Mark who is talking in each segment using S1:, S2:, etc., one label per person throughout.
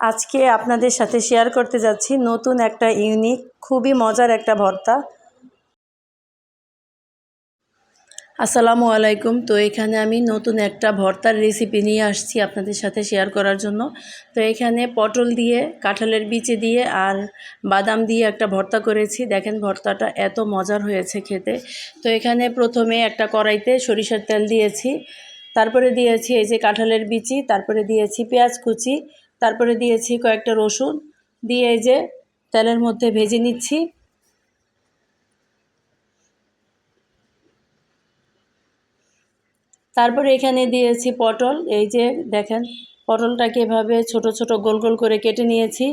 S1: আজকে আপনাদের সাথে শেয়ার করতে যাচ্ছি নতুন একটা ইউনিক খুবই মজার একটা ভর্তা। আসসালামু আলাইকুম। তো এখানে আমি নতুন একটা ভর্তার রেসিপি নিয়ে আসছি আপনাদের সাথে শেয়ার করার জন্য। তো এখানে পটল দিয়ে, কাঁঠালের বিচে দিয়ে আর বাদাম দিয়ে একটা ভর্তা করেছি। দেখেন ভর্তাটা এত মজার হয়েছে খেতে। তো এখানে প্রথমে একটা কড়াইতে সরিষার তেল দিয়েছি। তারপরে দিয়েছি এই যে কাঁঠালের বিচি, তারপরে দিয়েছি পেঁয়াজ কুচি তারপরে দিয়েছি কয়েকটা রসুন। দিয়ে এই যে তেলের মধ্যে ভেজে নিচ্ছি। তারপরে এখানে দিয়েছি পটল। এই যে দেখেন, পটলটাকে এভাবে ছোট ছোট গোল গোল করে কেটে নিয়েছি।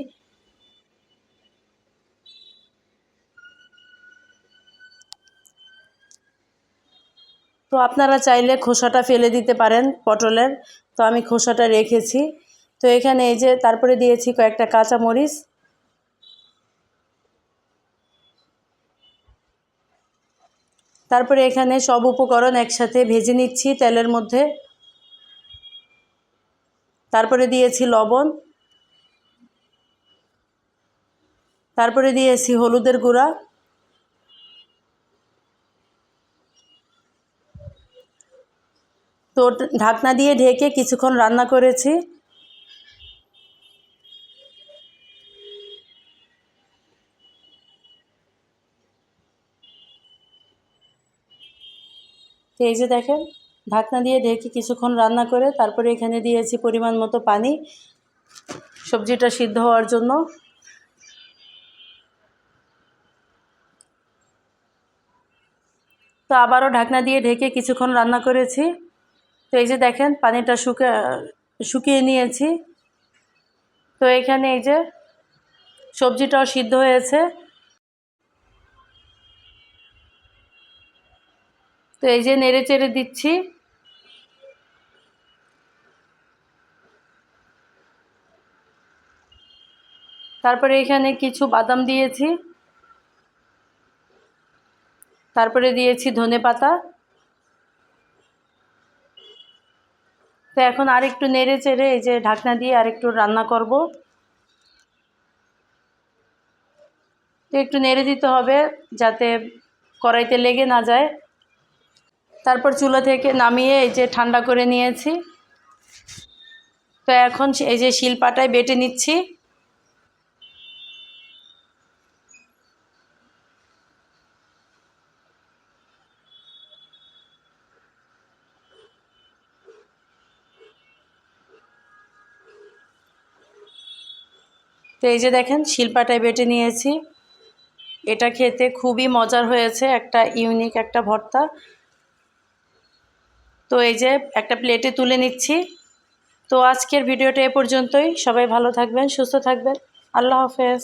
S1: তো আপনারা চাইলে খোসাটা ফেলে দিতে পারেন পটলের। তো আমি খোসাটা রেখেছি। তো এখানে এই যে তারপরে দিয়েছি কয়েকটা কাঁচা মরিচ তারপরে এখানে সব উপকরণ একসাথে ভেজে নিচ্ছি তেলের মধ্যে। তারপরে দিয়েছি লবণ। তারপরে দিয়েছি হলুদের গুঁড়া। তো ঢাকনা দিয়ে ঢেকে কিছুক্ষণ রান্না করেছি। তো এই যে দেখেন, ঢাকনা দিয়ে ঢেকে কিছুক্ষণ রান্না করে তারপরে এখানে দিয়েছি পরিমাণ মতো পানি, সবজিটা সিদ্ধ হওয়ার জন্য। তো আবারও ঢাকনা দিয়ে ঢেকে কিছুক্ষণ রান্না করেছি। তো এই যে দেখেন, পানিটা শুকে, শুকিয়ে নিয়েছি। তো এখানে এই যে সবজিটাও সিদ্ধ হয়েছে। তো এই যে নেড়ে চেড়ে দিচ্ছি। তারপরে এখানে কিছু বাদাম দিয়েছি। তারপরে দিয়েছি ধনে পাতা। তো এখন আরেকটু নেড়ে চেড়ে এই যে ঢাকনা দিয়ে আরেকটু রান্না করব। তো একটু নেড়ে দিতে হবে যাতে কড়াইতে লেগে না যায়। তারপর চুলা থেকে নামিয়ে এই যে ঠান্ডা করে নিয়েছি। তো এখন এই যে শিলপাটায় বেটে নিচ্ছি। তো এই যে দেখেন, শিলপাটায় বেটে নিয়েছি। এটা খেতে খুবই মজার হয়েছে, একটা ইউনিক একটা ভর্তা। তো এই যে একটা প্লেটে তুলে নিচ্ছি। তো আজকের ভিডিওটা এ পর্যন্তই। সবাই ভালো থাকবেন, সুস্থ থাকবেন। আল্লাহ হাফেজ।